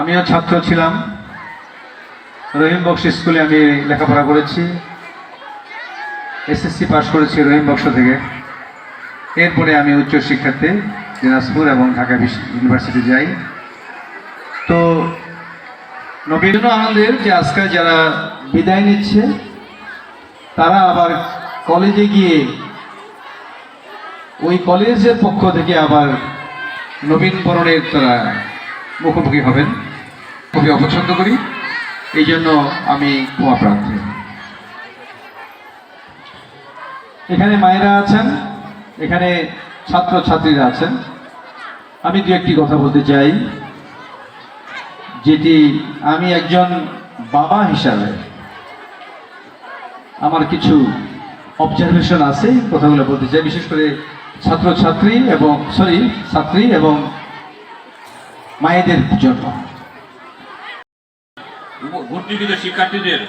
আমিও ছাত্র ছিলাম। রহিম বক্স স্কুলে আমি লেখাপড়া করেছি। এসএসসি পাশ করেছি রহিম বক্স থেকে। এরপরে আমি উচ্চ শিক্ষার্থী দিনাজপুর এবং ঢাকা ইউনিভার্সিটি যাই। তো নবীন আনন্দের যে আজকে যারা বিদায় নিচ্ছে, তারা আবার কলেজে গিয়ে ওই কলেজের পক্ষ থেকে আবার নবীন বরণের তারা মুখোমুখি হবেন। খুবই অপছন্দ করি। এই জন্য আমি ক্ষমা প্রার্থী এখানে মায়েরা আছেন, এখানে ছাত্র ছাত্রীরা আছেন। আমি দু একটি কথা বলতে চাই, যেটি আমি একজন বাবা হিসাবে আমার কিছু অবজারভেশন আছে কথাগুলো বলতে চাই, বিশেষ করে ছাত্র ছাত্রী এবং সরি ছাত্রী এবং মায়েদের জন্য। ভর্তিকৃত শিক্ষার্থীদের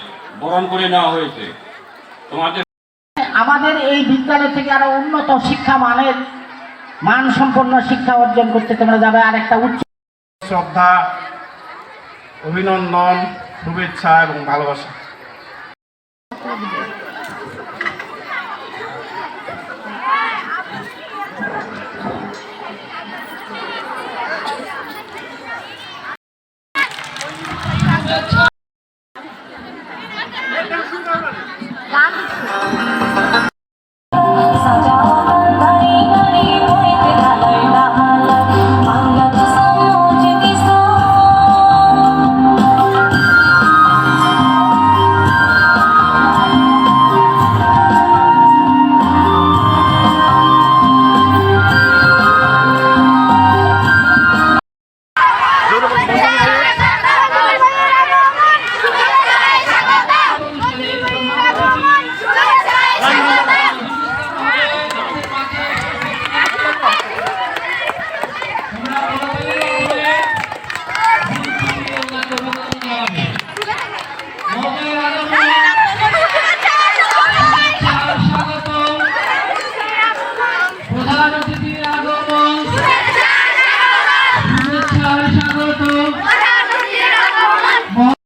বরণ করে নেওয়া হয়েছে। তোমাদের আমাদের এই বিদ্যালয় থেকে আরও উন্নত শিক্ষা মানের মান সম্পন্ন শিক্ষা অর্জন করতে তোমরা যাবে। আর একটা উচ্চ শ্রদ্ধা অভিনন্দন শুভেচ্ছা এবং ভালোবাসা। 내가 생.